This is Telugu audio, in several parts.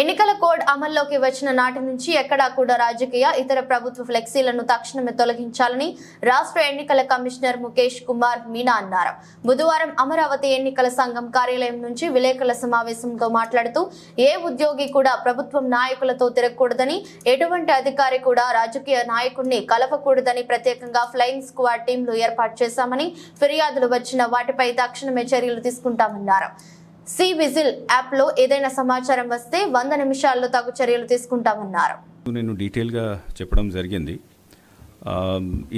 ఎన్నికల కోడ్ అమల్లోకి వచ్చిన నాటి నుంచి ఎక్కడా కూడా రాజకీయ ఇతర ప్రభుత్వ ఫ్లెక్సీలను తక్షణమే తొలగించాలని రాష్ట్ర ఎన్నికల కమిషనర్ ముఖేష్ కుమార్ మీనా అన్నారు. బుధవారం అమరావతి ఎన్నికల సంఘం కార్యాలయం నుంచి విలేకరుల సమావేశంతో మాట్లాడుతూ ఏ ఉద్యోగి కూడా ప్రభుత్వం నాయకులతో తిరగకూడదని ఎటువంటి అధికారి కూడా రాజకీయ నాయకుడిని కలపకూడదని ప్రత్యేకంగా ఫ్లయింగ్ స్క్వాడ్ టీంలు ఏర్పాటు చేశామని ఫిర్యాదులు వచ్చిన వాటిపై తక్షణమే చర్యలు తీసుకుంటామన్నారు. సి విజిల్ యాప్లో ఏదైనా సమాచారం వస్తే వంద నిమిషాల్లో తగు చర్యలు తీసుకుంటామన్నారు. నేను డీటెయిల్గా చెప్పడం జరిగింది.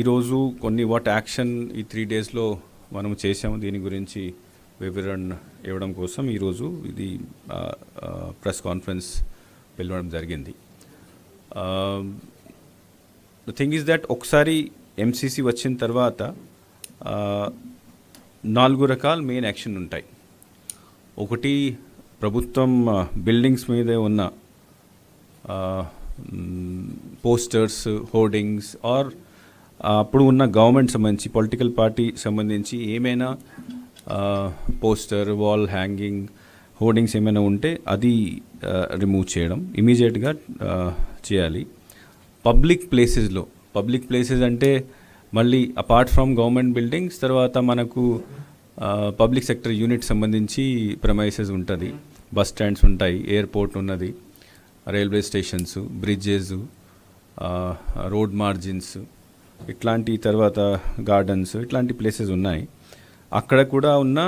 ఈరోజు కొన్ని వాట్ యాక్షన్ ఈ త్రీ డేస్లో మనం చేసాము దీని గురించి వివరణ ఇవ్వడం కోసం ఈరోజు ఇది ప్రెస్ కాన్ఫరెన్స్ పిలవడం జరిగింది. ద థింగ్ ఈజ్ దట్ ఒకసారి ఎంసీసీ వచ్చిన తర్వాత నాలుగు రకాల మెయిన్ యాక్షన్ ఉంటాయి. ఒకటి ప్రభుత్వం బిల్డింగ్స్ మీదే ఉన్న పోస్టర్స్ హోర్డింగ్స్ ఆర్ అప్పుడు ఉన్న గవర్నమెంట్ సంబంధించి పొలిటికల్ పార్టీ సంబంధించి ఏమైనా పోస్టర్ వాల్ హ్యాంగింగ్ హోర్డింగ్స్ ఏమైనా ఉంటే అది రిమూవ్ చేయడం ఇమీడియట్గా చేయాలి. పబ్లిక్ ప్లేసెస్లో పబ్లిక్ ప్లేసెస్ అంటే మళ్ళీ అపార్ట్ ఫ్రమ్ గవర్నమెంట్ బిల్డింగ్స్ తర్వాత మనకు పబ్లిక్ సెక్టర్ యూనిట్ సంబంధించి ప్రమైసెస్ ఉంటుంది. బస్ స్టాండ్స్ ఉంటాయి ఎయిర్పోర్ట్ ఉన్నది railway stations bridges road margins ఇట్లాంటి తర్వాత గార్డెన్స్ ఇట్లాంటి ప్లేసెస్ ఉన్నాయి. అక్కడ కూడా ఉన్న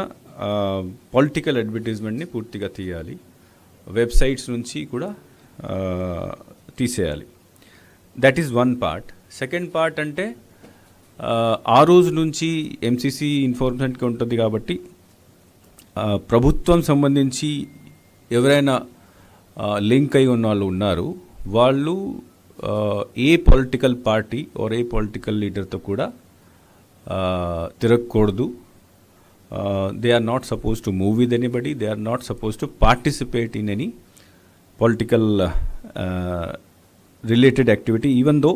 పొలిటికల్ అడ్వర్టైజ్మెంట్ని పూర్తిగా తీయాలి. వెబ్సైట్స్ నుంచి కూడా తీసేయాలి. That is one part second part అంటే ఆ, రోజు నుంచి ఎంసీసీ ఇన్ఫార్మేషన్కి ఉంటుంది కాబట్టి ప్రభుత్వం సంబంధించి ఎవరైనా లింక్ అయి ఉన్న వాళ్ళు ఉన్నారు వాళ్ళు ఏ పొలిటికల్ పార్టీ ఆర్ ఏ పొలిటికల్ లీడర్తో కూడా తిరగకూడదు. They are not suppose to move with anybody they are not suppose to participate in any political related activity even though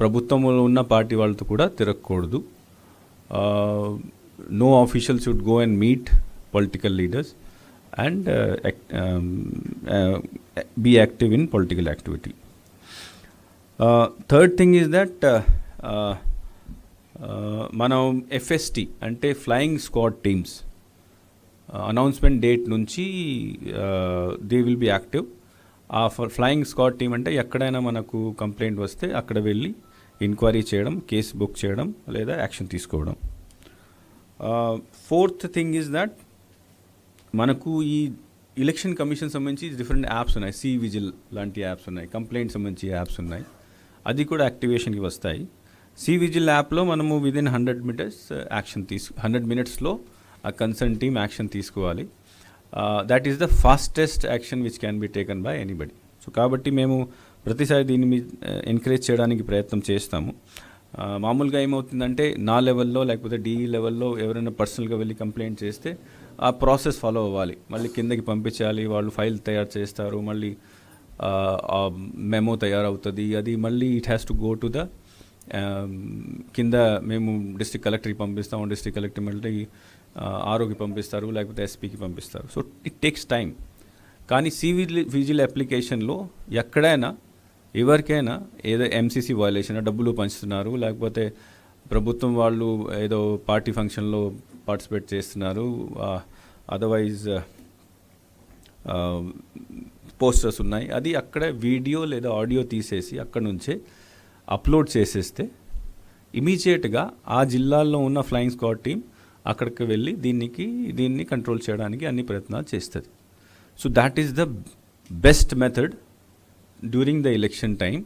ప్రభుత్వంలో ఉన్న పార్టీ వాళ్ళతో కూడా తిరగకూడదు. No official should go and meet political leaders and be active in political activity third thing is that మనం ఎఫ్ఎస్టి అంటే flying squad teams announcement date నుంచి దే విల్ బి యాక్టివ్ ఆ ఫ్లయింగ్ స్క్వాడ్ టీం అంటే ఎక్కడైనా మనకు కంప్లైంట్ వస్తే అక్కడ వెళ్ళి ఎంక్వైరీ చేయడం కేసు బుక్ చేయడం లేదా యాక్షన్ తీసుకోవడం. ఫోర్త్ థింగ్ ఈజ్ దట్ మనకు ఈ ఎలక్షన్ కమిషన్ సంబంధించి డిఫరెంట్ యాప్స్ ఉన్నాయి. సి విజిల్ లాంటి యాప్స్ ఉన్నాయి. కంప్లైంట్ సంబంధించి యాప్స్ ఉన్నాయి. అది కూడా యాక్టివేషన్కి వస్తాయి. సి విజిల్ యాప్లో మనము విదిన్ హండ్రెడ్ మీటర్స్ యాక్షన్ తీసు హండ్రెడ్ మినిట్స్లో ఆ కన్సర్న్ టీమ్ యాక్షన్ తీసుకోవాలి. That is the fastest action which can be taken by anybody so కాబట్టి మేము ప్రతిసారి దీన్ని మీ uh, ఎంకరేజ్ చేయడానికి ప్రయత్నం చేస్తాము. Uh, మామూలుగా ఏమవుతుందంటే నా లెవెల్లో లేకపోతే డిఈ లెవెల్లో ఎవరైనా పర్సనల్గా వెళ్ళి కంప్లైంట్ చేస్తే ఆ ప్రాసెస్ ఫాలో అవ్వాలి. మళ్ళీ కిందకి పంపించాలి వాళ్ళు ఫైల్ తయారు చేస్తారు మళ్ళీ uh, మెమో తయారవుతుంది అది మళ్ళీ it has to go to the కింద మేము డిస్ట్రిక్ట్ కలెక్టర్కి పంపిస్తాము డిస్ట్రిక్ట్ కలెక్టర్ మళ్ళీ ఆరోగ్య పంపిస్తారు లేకపోతే ఎస్పీకి పంపిస్తారు. సో ఇట్ టేక్స్ టైం కానీ సివిల్ విజిల్ అప్లికేషన్లో ఎక్కడైనా ఎవరికైనా ఏదో ఎంసీసీ వయలేషన్ డబ్బులు పంచుతున్నారు లేకపోతే ప్రభుత్వం వాళ్ళు ఏదో పార్టీ ఫంక్షన్లో పార్టిసిపేట్ చేస్తున్నారు అదర్వైజ్ పోస్టర్స్ ఉన్నాయి. అది అక్కడ వీడియో లేదా ఆడియో తీసేసి అక్కడ నుంచే అప్లోడ్ చేసేస్తే ఇమీడియట్గా ఆ జిల్లాల్లో ఉన్న ఫ్లయింగ్ స్క్వాడ్ టీం అక్కడికి వెళ్ళి దీనికి దీన్ని కంట్రోల్ చేయడానికి అన్ని ప్రయత్నాలు చేస్తుంది. So that is the best method during the election time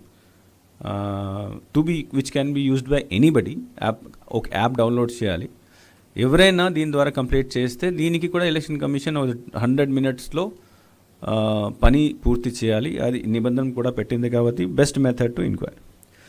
to be which can be used by anybody app ఒక యాప్ డౌన్లోడ్ చేయాలి. ఎవరైనా దీని ద్వారా కంప్లీట్ చేస్తే దీనికి కూడా ఎలక్షన్ కమిషన్ హండ్రెడ్ మినిట్స్లో పని పూర్తి చేయాలి. అది నిబంధన కూడా పెట్టింది కాబట్టి బెస్ట్ మెథడ్ టు ఎంక్వైరీ